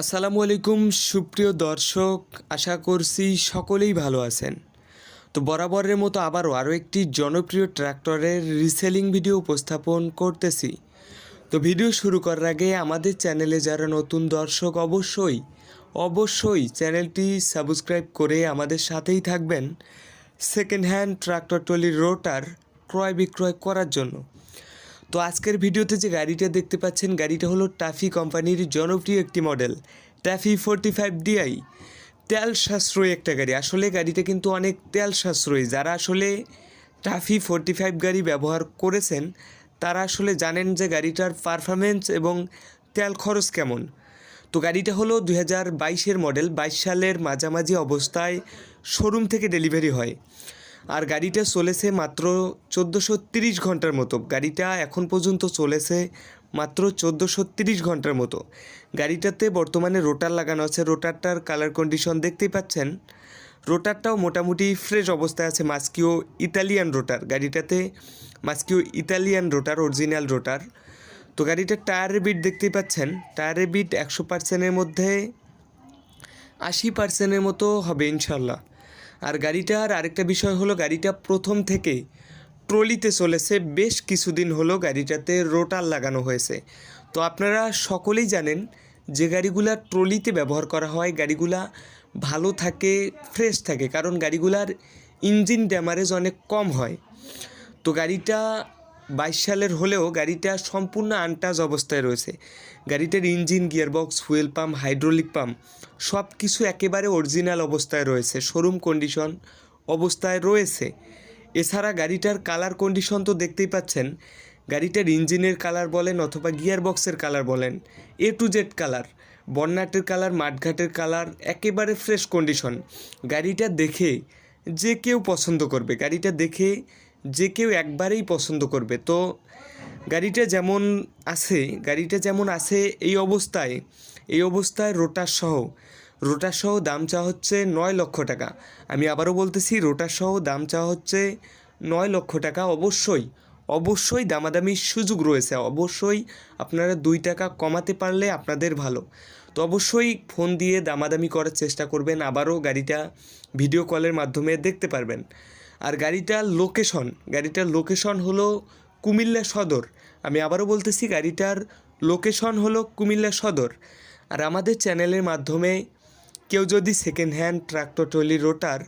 আসসালামু আলাইকুম, সুপ্রিয় দর্শক, আশা করছি সকলেই ভালো আছেন। তো বরাবরের মতো আবারও আরও একটি জনপ্রিয় ট্র্যাক্টরের রিসেলিং ভিডিও উপস্থাপন করতেছি। তো ভিডিও শুরু করার আগে আমাদের চ্যানেলে যারা নতুন দর্শক অবশ্যই অবশ্যই চ্যানেলটি সাবস্ক্রাইব করে আমাদের সাথেই থাকবেন। সেকেন্ড হ্যান্ড ট্রাক্টর ট্রলির রোটার ক্রয় বিক্রয় করার জন্য। তো আজকের ভিডিওতে যে গাড়িটা দেখতে পাচ্ছেন, গাড়িটা হলো টাফি কোম্পানির জনপ্রিয় একটি model TAFE forty five DI তেল সাশ্রয়ী একটা গাড়ি। আসলে গাড়িটা কিন্তু অনেক তেল সাশ্রয়ী। যারা আসলে টাফি ফোরটি ফাইভ গাড়ি ব্যবহার করেছেন, তারা আসলে জানেন যে গাড়িটার পারফরমেন্স এবং তেল খরচ কেমন। তো গাড়িটা হলো দুই হাজার বাইশের মডেল বাইশ সালের মাঝামাঝি অবস্থায় শোরুম থেকে ডেলিভারি হয়। আর গাড়িটা চলেছে মাত্র চোদ্দোশো তিরিশ ঘণ্টার মতো। গাড়িটা এখন পর্যন্ত চলেছে মাত্র চোদ্দোশো তিরিশ ঘণ্টার মতো। গাড়িটাতে বর্তমানে রোটার লাগানো আছে। রোটারটার কালার কন্ডিশন দেখতেই পাচ্ছেন। রোটারটাও মোটামুটি ফ্রেশ অবস্থায় আছে। Maschio Italian rotor. গাড়িটাতে Maschio Italian rotor original rotor. তো গাড়িটার টায়ারের বিট দেখতেই পাচ্ছেন। টায়ারের বিট একশো পার্সেন্টের মধ্যে আশি পার্সেন্টের মতো হবে ইনশাল্লাহ। আর গাড়িটার আরেকটা বিষয় হলো গাড়িটা প্রথম থেকে ট্রলিতে চলেছে, বেশ কিছুদিন হলো গাড়িটাতে রোটার লাগানো হয়েছে। তো আপনারা সকলেই জানেন যে গাড়িগুলা ট্রলিতে ব্যবহার করা হয়, গাড়িগুলা ভালো থাকে, ফ্রেশ থাকে, কারণ গাড়িগুলার ইঞ্জিন ড্যামারেজ অনেক কম হয়। তো গাড়িটা বাইশ সালের হলেও গাড়িটা সম্পূর্ণ আনটাজ অবস্থায় রয়েছে। গাড়িটার engine, gearbox, fuel pump, hydraulic pump সব কিছু একেবারে অরিজিনাল অবস্থায় রয়েছে, শোরুম কন্ডিশন অবস্থায় রয়েছে। এছাড়া গাড়িটার কালার কন্ডিশন তো দেখতেই পাচ্ছেন। গাড়িটার ইঞ্জিনের কালার বলেন অথবা গিয়ারবক্সের কালার বলেন এ টু জেড কালার বন্যাটের কালার, মাঠঘাটের কালার, একেবারে ফ্রেশ কন্ডিশন। গাড়িটা দেখে যে কেউ পছন্দ করবে, গাড়িটা দেখে যে কেউ একবারেই পছন্দ করবে। তো গাড়িটা যেমন আছে, গাড়িটা যেমন আছে এই অবস্থায় এই অবস্থায় রোটার সহ রোটার সহ দাম চাওয়া হচ্ছে নয় লক্ষ টাকা। আমি আবারও বলতেছি, রোটার সহ দাম চাওয়া হচ্ছে নয় লক্ষ টাকা। অবশ্যই অবশ্যই দামাদামির সুযোগ রয়েছে। অবশ্যই আপনারা দুই টাকা কমাতে পারলে আপনাদের ভালো। তো অবশ্যই ফোন দিয়ে দামাদামি করার চেষ্টা করবেন। আবারও গাড়িটা ভিডিও কলের মাধ্যমে দেখতে পারবেন। আর গাড়িটার লোকেশন গাড়িটার লোকেশন হলো কুমিল্লা সদর। আমি আবারও বলতেছি, গাড়িটার লোকেশন হলো কুমিল্লা সদর। আর আমাদের চ্যানেলের মাধ্যমে কেউ যদি second hand tractor trolley rotor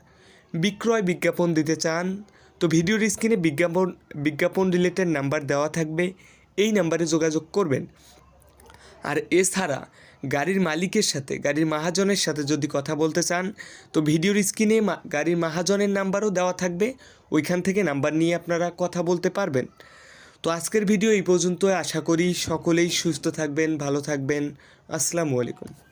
বিক্রয় বিজ্ঞাপন দিতে চান, তো ভিডিওর স্ক্রিনে বিজ্ঞাপন বিজ্ঞাপন রিলেটেড নাম্বার দেওয়া থাকবে। এই নাম্বারে যোগাযোগ করবেন। আর এছাড়া গাড়ির মালিকের সাথে, গাড়ির মাহাজনের সাথে যদি কথা বলতে চান, তো ভিডিওর স্ক্রিনে গাড়ির মাহাজনের নাম্বারও দেওয়া থাকবে। ওইখান থেকে নাম্বার নিয়ে আপনারা কথা বলতে পারবেন। তো আজকের ভিডিও এই পর্যন্ত আশা করি সকলেই সুস্থ থাকবেন, ভালো থাকবেন। আসসালামু আলাইকুম।